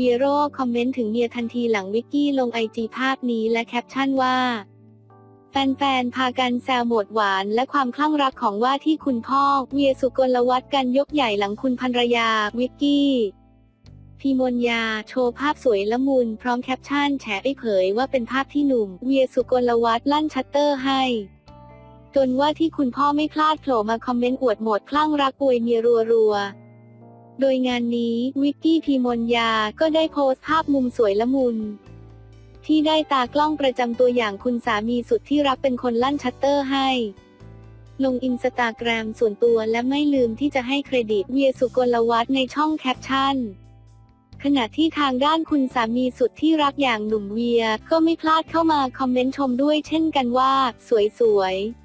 วีโร่คอมเมนต์ถึงเมียทันทีหลังวิกกี้ลงไอจีภาพนี้และแคปชั่นว่า แฟนๆ พากันแซวหมดหวานและความคลั่งรักของว่าที่คุณพ่อ เวียสุกลวัฒน์กันยกใหญ่หลังคุณภรรยา วิกกี้พีมนยา โชว์ภาพสวยละมุน พร้อมแคปชั่นแฉไอ้เผยว่าเป็นภาพที่หนุ่ม เวียสุกลวัฒน์ลั่นชัตเตอร์ให้จนว่าที่คุณพ่อไม่พลาดโผล่มาคอมเมนต์อวดโหมดคลั่งรักอวยเมียรัวๆ โดยงานนี้วิกกี้พีมนยาก็ได้โพสต์ภาพมุมสวยละมุน ที่ได้ตากล้องประจำตัวอย่างคุณสามีสุดที่รักเป็นคนลั่นชัตเตอร์ให้ ลงอินสตาแกรมส่วนตัวและไม่ลืมที่จะให้เครดิตเวียสุกลวัฒในช่องแคปชั่นขณะที่ทางด้านคุณสามีสุดที่รักอย่างหนุ่มเวีย ก็ไม่พลาดเข้ามาคอมเมนต์ชมด้วยเช่นกันว่า สวยๆ